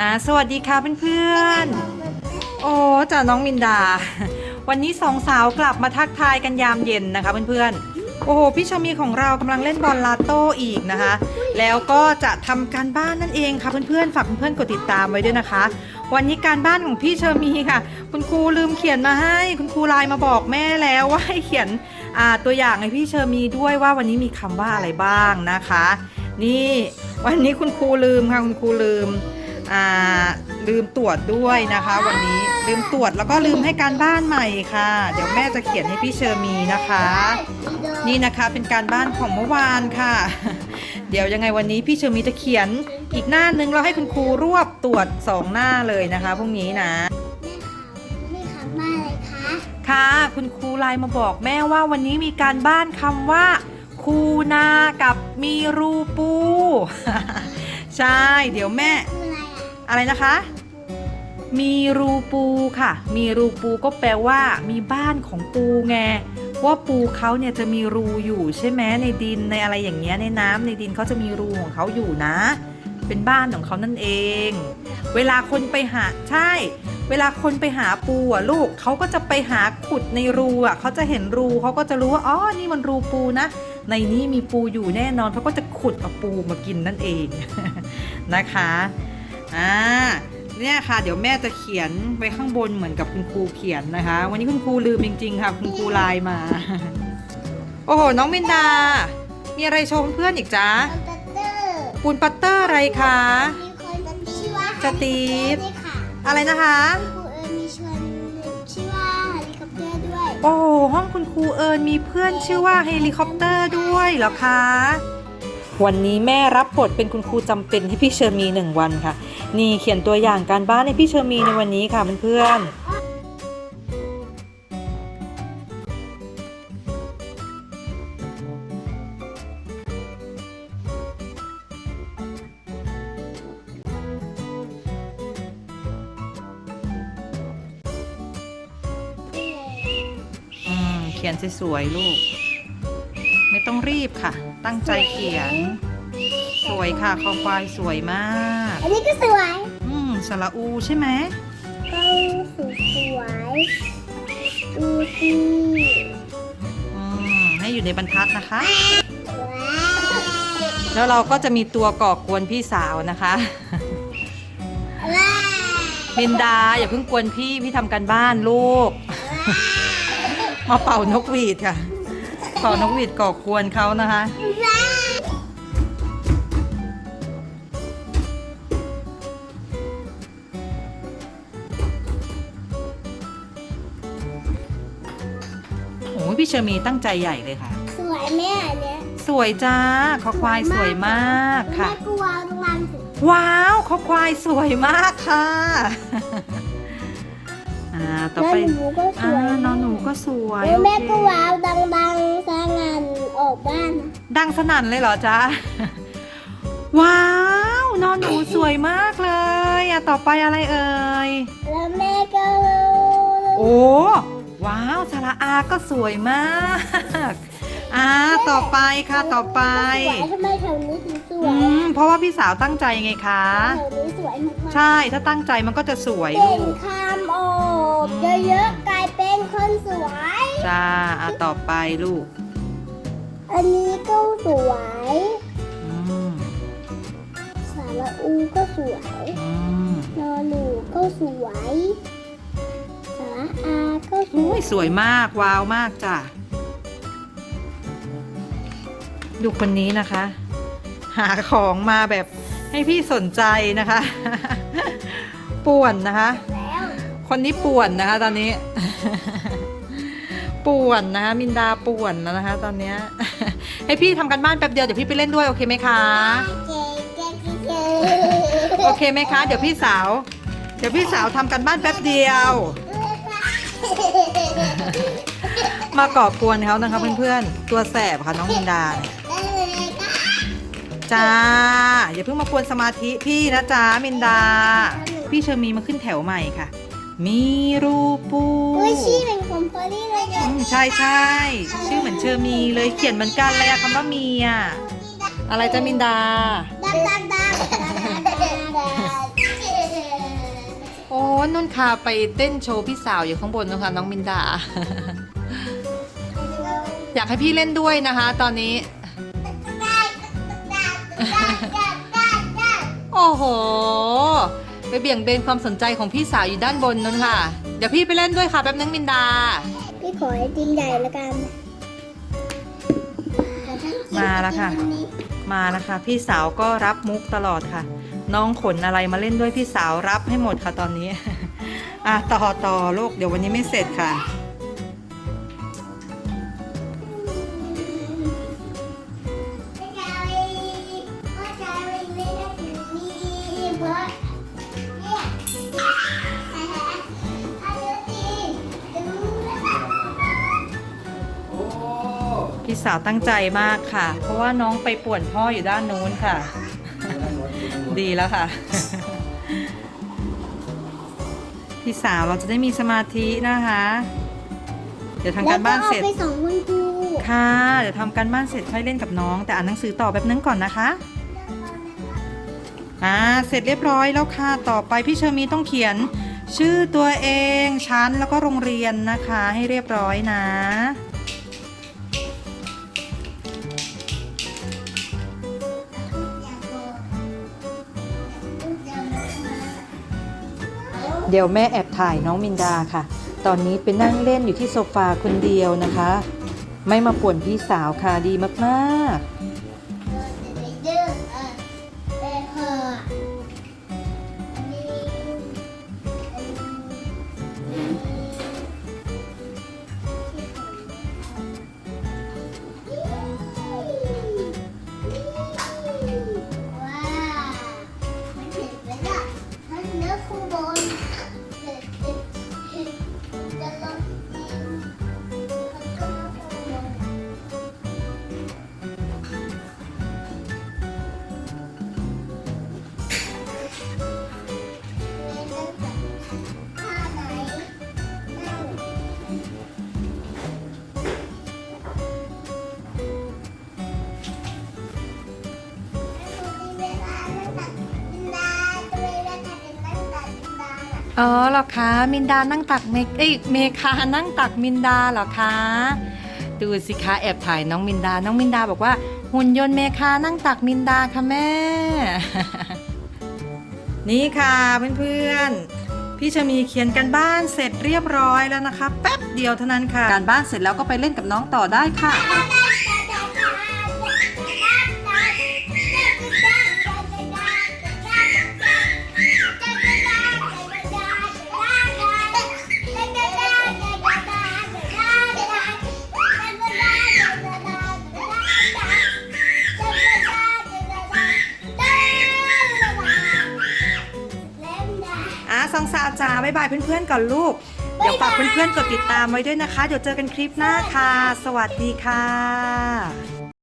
อ่าสวัสดีค่ะเพื่อนๆ โอ้จ้าน้องมินดา วันนี้สองสาวกลับมาทักทายกันยามเย็นนะคะเพื่อนๆ โอ้โหพี่ชามีของเรากำลังเล่นบอลลาโต้อีกนะคะ แล้วก็จะทำการบ้านนั่นเองค่ะเพื่อนๆ ฝากเพื่อนๆ กดติดตามไว้ด้วยนะคะ วันนี้การบ้านของพี่เชอมีค่ะ คุณครูลืมเขียนมาให้ คุณครูไลน์มาบอกแม่แล้วว่าให้เขียนอ่าตัวอย่างให้พี่เชอมีด้วยว่าวันนี้มีคำว่าอะไรบ้างนะคะ นี่วันนี้คุณครูลืมค่ะคุณครูลืม ลืมตรวจด้วยนะคะ วันนี้ลืมตรวจแล้วก็ลืมให้การบ้านใหม่ค่ะ เดี๋ยวแม่จะเขียนให้พี่เชอร์มีนะคะ นี่นะคะเป็นการบ้านของเมื่อวานค่ะ เดี๋ยวยังไงวันนี้พี่เชอร์มีจะเขียนอีกหน้านึงเราให้คุณครูรวบตรวจสองหน้าเลยนะคะพรุ่งนี้นะนี่คำว่าอะไรคะค่ะ คุณครูไลน์มาบอกแม่ว่าวันนี้มีการบ้านคำว่า คูนากับมีรูปู ใช่ เดี๋ยวแม่คื อะไรนะคะ มีรูปูค่ะ มีรูปูก็แปลว่ามีบ้านของปูไงว่าปูเขาเนี่ยจะมีรูอยู่ใช่ไหมในดินในอะไรอย่างเงี้ยในน้ำในดินเขาจะมีรูของเขาอยู่นะ เป็นบ้านของเขานั่นเอง เวลาคนไปหาใช่ เวลาคนไปหาปูอะลูกเขาก็จะไปหาขุดในรูอะเขาจะเห็นรูเขาก็จะรู้ว่าอ๋อนี่มันรูปูนะ ในนี้มีปูอยู่แน่นอนเขาก็จะขุดเอาปูมากินนั่นเองนะคะ อ่าเนี่ยค่ะ เดี๋ยวแม่จะเขียนไว้ข้างบนเหมือนกับคุณครูเขียนนะคะ วันนี้คุณครูลืมจริงๆค่ะ คุณครูไลน์มา โอ้โห น้องเมนดา มีอะไรโชว์เพื่อนอีกจ๊ะคอมพิวเตอร์ปูนปัตเตอร์อะไรคะ มีคนชื่อว่าสตีฟนี่ค่ะอะไรนะคะครูเอิญมีชวนชื่อว่าเฮลิคอปเตอร์ด้วยโอ้โหห้องคุณครูเอิญมีเพื่อนชื่อว่าเฮลิคอปเตอร์ด้วยเหรอคะ วันนี้แม่รับบทเป็นคุณครูจำเป็นให้พี่เชอร์มีหนึ่งวันค่ะ นี่เขียนตัวอย่างการบ้านให้พี่เชอร์มีในวันนี้ค่ะเพื่อนๆอืมเขียนสวยๆลูก ไม่ต้องรีบค่ะ ตั้งใจเขียน สวยค่ะคอควายสวยมาก อันนี้ก็สวยอืมสระอูใช่ไหมก็สวยสวยดูสิอืมให้อยู่ในบรรทัดนะคะว้าวแล้วเราก็จะมีตัวก่อกวนพี่สาวนะคะว้าวบินดาอย่าเพิ่งกวนพี่พี่ทำการบ้านลูก มาเป่านกหวีดค่ะ เป่านกหวีดก่อกวนเขานะคะ เชอร์มีตั้งใจใหญ่เลยค่ะ สวยแม่อันเนี้ยสวยจ้าคอควายสวยมากค่ะ แม่กลัวตรงนั้นสิว้าวคอควายสวยมากค่ะ อ่าต่อไป แล้วหนูก็สอ่าวยน้องหนูก็สวยแล้วแม่โอเคก็ว้าวดังๆสร้างงานออกบ้านนะดังสนั่นเลยเหรอจ๊ะ ว้าวนอนหนูสวยมากเลยอะต่อไปอะไรเอ่ย แล้วแม่ก็โอ้ ว้าวสระอาก็สวยมากอ่าต่อไปค่ะต่อไปสวยทำไมแถวนี้ถึงสวอืยมเพราะว่าพี่สาวตั้งใจไงคะแถวนี้สวยมากๆใช่ถ้าตั้งใจมันก็จะสวยเก่ลูงกคำออกเยอะๆกลายเป็นคนสวยจ้าอะต่อไปลูก อันนี้ก็สวยอืมสาระอูก็สวยอืมนอหนูก็สวย ยยสวยมาก ว้าวมากจ้ะ ดูคนนี้นะคะ หาของมาแบบให้พี่สนใจนะคะ ป่วนนะคะ คนนี้ป่วนนะคะ ตอนนี้ ป่วนนะคะ มินดาป่วนแล้วนะคะ ตอนเนี้ย ให้พี่ทำกันบ้านแป๊บเดียวเดี๋ยวพี่ไปเล่นด้วยโอเคไหมคะ โอเคไหมคะ เดี๋ยวพี่สาว เดี๋ยวพี่สาวทำกันบ้านแป๊บเดียว มาก่อกวนเขานะคะเพื่อนๆ ตัวแสบค่ะน้องมินดาเนี่ยจ้า อย่าเพิ่งมากวนสมาธิพี่นะจ้ามินดา พี่เชอร์มีมาขึ้นแถวใหม่ค่ะ มีรูปูอุ้ยชี่เป็นคอมพอลี่เลยอืมใช่ใช่ชื่อเหมือนเชอร์มีเลยเขียนเหมือนกันเลยอะคำว่ามีอะอะไรจ้ามินดาดังดังดัง นนุ่นคาไปเต้นโชว์พี่สาวอยู่ข้างบนนะคะน้องมินดา อยากให้พี่เล่นด้วยนะคะ ตอนนี้ โอ้โห ไปเบี่ยงเบนความสนใจของพี่สาวอยู่ด้านบนนั่นค่ะ เดี๋ยวพี่ไปเล่นด้วยค่ะแป๊บนึงมินดา พี่ขอไอติมใหญ่ละกันมาแล้วค่ะ มานะคะพี่สาวก็รับมุกตลอดค่ะ น้องขนอะไรมาเล่นด้วยพี่สาวรับให้หมดค่ะตอนนี้ อะต่อต่อลูกเดี๋ยววันนี้ไม่เสร็จค่ะ พี่สาวตั้งใจมากค่ะ เพราะว่าน้องไปป่วนพ่ออยู่ด้านนู้นค่ะ ดีแล้วค่ะ พี่สาวเราจะได้มีสมาธินะคะ เดี๋ยวทำการบ้านเสร็จ แล้วก็เอาไปส่งคุณครูค่ะ เดี๋ยวทำการบ้านเสร็จค่อยเล่นกับน้อง แต่อ่านหนังสือต่อแบบนึงก่อนนะคะ อ่า เสร็จเรียบร้อยแล้วค่ะ ต่อไปพี่เชอร์มีต้องเขียน ชื่อตัวเอง ชั้นแล้วก็โรงเรียนนะคะ ให้เรียบร้อยนะ เดี๋ยวแม่แอบถ่ายน้องมินดาค่ะ ตอนนี้ไปนั่งเล่นอยู่ที่โซฟาคนเดียวนะคะ ไม่มาป่วนพี่สาวค่ะดีมากๆ อ๋อเหรอคะมินดานั่งตักเมกเอ้ยเมคานั่งตักมินดาเหรอคะดูสิคะแอบถ่ายน้องมินดา น้องมินดาบอกว่าหุ่นยนต์เมคานั่งตักมินดาค่ะแม่ นี่ค่ะเพื่อนๆพี่ชะมีเขียนกันบ้านเสร็จเรียบร้อยแล้วนะคะ แป๊บเดียวเท่านั้นค่ะ การบ้านเสร็จแล้วก็ไปเล่นกับน้องต่อได้ค่ะ ซาจาบ๊ายบายเพื่อนๆก่อนลูก เดี๋ยวฝากเพื่อนๆกดติดตามไว้ด้วยนะคะ เดี๋ยวเจอกันคลิปหน้าค่ะ สวัสดีค่ะ